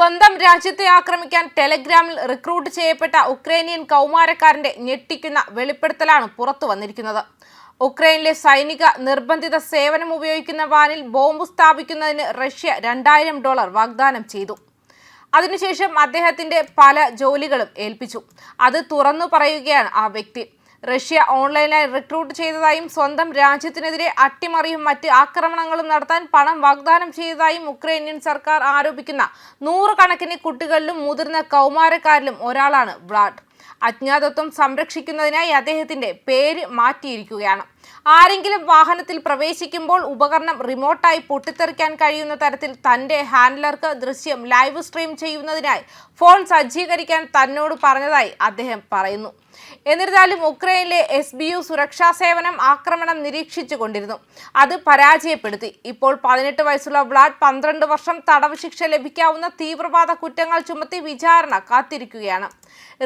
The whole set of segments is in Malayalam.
സ്വന്തം രാജ്യത്തെ ആക്രമിക്കാൻ ടെലഗ്രാമിൽ റിക്രൂട്ട് ചെയ്യപ്പെട്ട ഉക്രൈനിയൻ കൗമാരക്കാരന്റെ ഞെട്ടിക്കുന്ന വെളിപ്പെടുത്തലാണ് പുറത്തു വന്നിരിക്കുന്നത്. ഉക്രൈനിലെ സൈനിക നിർബന്ധിത സേവനം ഉപയോഗിക്കുന്ന വാനിൽ ബോംബ് സ്ഥാപിക്കുന്നതിന് റഷ്യ രണ്ടായിരം ഡോളർ വാഗ്ദാനം ചെയ്തു. അതിനുശേഷം അദ്ദേഹത്തിന്റെ പല ജോലികളും ഏൽപ്പിച്ചു. അത് തുറന്നു പറയുകയാണ് ആ വ്യക്തി. റഷ്യ ഓൺലൈനായി റിക്രൂട്ട് ചെയ്തതായും സ്വന്തം രാജ്യത്തിനെതിരെ അട്ടിമറിയും മറ്റ് ആക്രമണങ്ങളും നടത്താൻ പണം വാഗ്ദാനം ചെയ്തതായും ഉക്രൈനിയൻ സർക്കാർ ആരോപിക്കുന്ന നൂറുകണക്കിന് കുട്ടികളിലും മുതിർന്ന കൗമാരക്കാരിലും ഒരാളാണ് വ്ളാഡ്. അജ്ഞാതത്വം സംരക്ഷിക്കുന്നതിനായി അദ്ദേഹത്തിന്റെ പേര് മാറ്റിയിരിക്കുകയാണ്. ആരെങ്കിലും വാഹനത്തിൽ പ്രവേശിക്കുമ്പോൾ ഉപകരണം റിമോട്ടായി പൊട്ടിത്തെറിക്കാൻ കഴിയുന്ന തരത്തിൽ തന്റെ ഹാൻഡ്ലർക്ക് ദൃശ്യം ലൈവ് സ്ട്രീം ചെയ്യുന്നതിനായി ഫോൺ സജ്ജീകരിക്കാൻ തന്നോട് പറഞ്ഞതായി അദ്ദേഹം പറയുന്നു. എന്നിരുന്നാലും ഉക്രൈനിലെ എസ് ബി യു സുരക്ഷാ സേവനം ആക്രമണം നിരീക്ഷിച്ചു കൊണ്ടിരുന്നു. അത് പരാജയപ്പെടുത്തി. ഇപ്പോൾ പതിനെട്ട് വയസ്സുള്ള വ്ളാഡ് പന്ത്രണ്ട് വർഷം തടവ് ശിക്ഷ ലഭിക്കാവുന്ന തീവ്രവാദ കുറ്റങ്ങൾ ചുമത്തി വിചാരണ കാത്തിരിക്കുകയാണ്.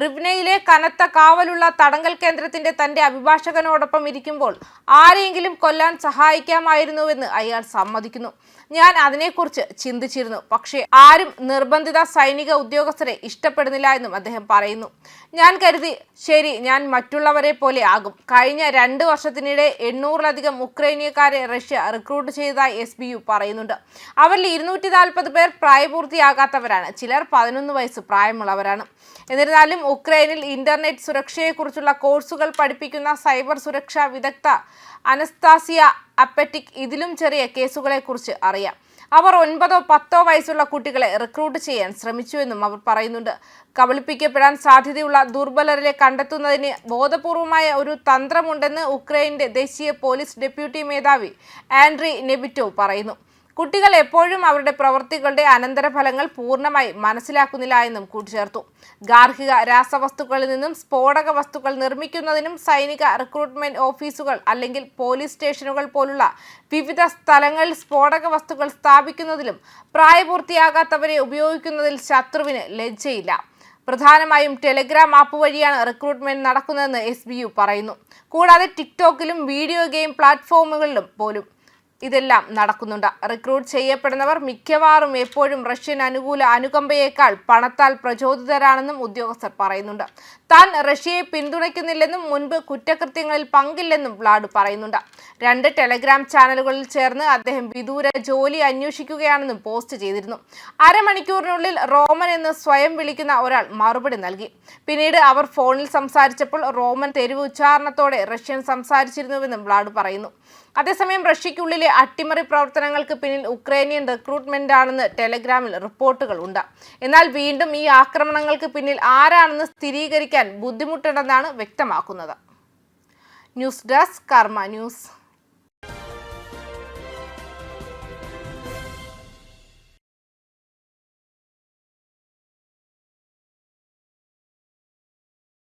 റിബ്നയിലെ കനത്ത കാവലുള്ള തടങ്കൽ കേന്ദ്രത്തിന്റെ തന്റെ അഭിഭാഷകനോടൊപ്പം ഇരിക്കുമ്പോൾ ആരെയെങ്കിലും കൊല്ലാൻ സഹായിക്കാമായിരുന്നുവെന്ന് അയാൾ സമ്മതിക്കുന്നു. ഞാൻ അതിനെക്കുറിച്ച് ചിന്തിച്ചിരുന്നു. പക്ഷേ ആരും നിർബന്ധിത സൈനിക ഉദ്യോഗസ്ഥരെ ഇഷ്ടപ്പെടുന്നില്ല എന്നും അദ്ദേഹം പറയുന്നു. ഞാൻ കരുതി ശരി ഞാൻ മറ്റുള്ളവരെ പോലെ ആകും. കഴിഞ്ഞ രണ്ട് വർഷത്തിനിടെ എണ്ണൂറിലധികം ഉക്രൈനിയക്കാരെ റഷ്യ റിക്രൂട്ട് ചെയ്തതായി എസ് ബി യു പറയുന്നുണ്ട്. അവരിൽ ഇരുന്നൂറ്റി നാൽപ്പത് പേർ പ്രായപൂർത്തിയാകാത്തവരാണ്. ചിലർ പതിനൊന്ന് വയസ്സ് പ്രായമുള്ളവരാണ്. എന്നിരുന്നാലും ഉക്രൈനിൽ ഇന്റർനെറ്റ് സുരക്ഷയെക്കുറിച്ചുള്ള കോഴ്സുകൾ പഠിപ്പിക്കുന്ന സൈബർ സുരക്ഷാ വിദഗ്ധ അനസ്താസിയ അപ്പറ്റിക് ഇതിലും ചെറിയ കേസുകളെക്കുറിച്ച് അറിയാം. അവർ ഒൻപതോ പത്തോ വയസ്സുള്ള കുട്ടികളെ റിക്രൂട്ട് ചെയ്യാൻ ശ്രമിച്ചുവെന്നും അവർ പറയുന്നുണ്ട്. കബളിപ്പിക്കപ്പെടാൻ സാധ്യതയുള്ള ദുർബലരെ കണ്ടെത്തുന്നതിന് ബോധപൂർവമായ ഒരു തന്ത്രമുണ്ടെന്ന് ഉക്രൈന്റെ ദേശീയ പോലീസ് ഡെപ്യൂട്ടി മേധാവി ആൻഡ്രി നെബിറ്റോ പറയുന്നു. കുട്ടികൾ എപ്പോഴും അവരുടെ പ്രവൃത്തികളുടെ അനന്തരഫലങ്ങൾ പൂർണമായി മനസ്സിലാക്കുന്നില്ല എന്നും കൂട്ടിച്ചേർത്തു. ഗാർഹിക രാസവസ്തുക്കളിൽ നിന്നും സ്ഫോടക വസ്തുക്കൾ നിർമ്മിക്കുന്നതിനും സൈനിക റിക്രൂട്ട്മെന്റ് ഓഫീസുകൾ അല്ലെങ്കിൽ പോലീസ് സ്റ്റേഷനുകൾ പോലുള്ള വിവിധ സ്ഥലങ്ങളിൽ സ്ഫോടക വസ്തുക്കൾ സ്ഥാപിക്കുന്നതിലും പ്രായപൂർത്തിയാകാത്തവരെ ഉപയോഗിക്കുന്നതിൽ ശത്രുവിന് ലജ്ജയില്ല. പ്രധാനമായും ടെലിഗ്രാം ആപ്പ് വഴിയാണ് റിക്രൂട്ട്മെന്റ് നടക്കുന്നതെന്ന് എസ് പറയുന്നു. കൂടാതെ ടിക്ടോക്കിലും വീഡിയോ ഗെയിം പ്ലാറ്റ്ഫോമുകളിലും പോലും ഇതെല്ലാം നടക്കുന്നുണ്ട്. റിക്രൂട്ട് ചെയ്യപ്പെടുന്നവർ മിക്കവാറും എപ്പോഴും റഷ്യൻ അനുകൂല അനുകമ്പയേക്കാൾ പണത്താൽ പ്രചോദിതരാണെന്നും ഉദ്യോഗസ്ഥർ പറയുന്നുണ്ട്. താൻ റഷ്യയെ പിന്തുണയ്ക്കുന്നില്ലെന്നും മുൻപ് കുറ്റകൃത്യങ്ങളിൽ പങ്കില്ലെന്നും വ്ലാഡ് പറയുന്നുണ്ട്. രണ്ട് ടെലഗ്രാം ചാനലുകളിൽ ചേർന്ന് അദ്ദേഹം വിദൂര ജോലി അന്വേഷിക്കുകയാണെന്നും പോസ്റ്റ് ചെയ്തിരുന്നു. അരമണിക്കൂറിനുള്ളിൽ റോമൻ എന്ന് സ്വയം വിളിക്കുന്ന ഒരാൾ മറുപടി നൽകി. പിന്നീട് അവർ ഫോണിൽ സംസാരിച്ചപ്പോൾ റോമൻ തെരുവ് ഉച്ചാരണത്തോടെ റഷ്യൻ സംസാരിച്ചിരുന്നുവെന്നും വ്ലാഡ് പറയുന്നു. അതേസമയം റഷ്യയ്ക്കുള്ളിലെ അട്ടിമറി പ്രവർത്തനങ്ങൾക്ക് പിന്നിൽ ഉക്രൈനിയൻ റിക്രൂട്ട്മെന്റ് ആണെന്ന് ടെലഗ്രാമിൽ റിപ്പോർട്ടുകൾ ഉണ്ട്. എന്നാൽ വീണ്ടും ഈ ആക്രമണങ്ങൾക്ക് പിന്നിൽ ആരാണെന്ന് സ്ഥിരീകരിക്കാൻ ബുദ്ധിമുട്ടുണ്ടെന്നാണ് വ്യക്തമാക്കുന്നത്. News desk Karma news.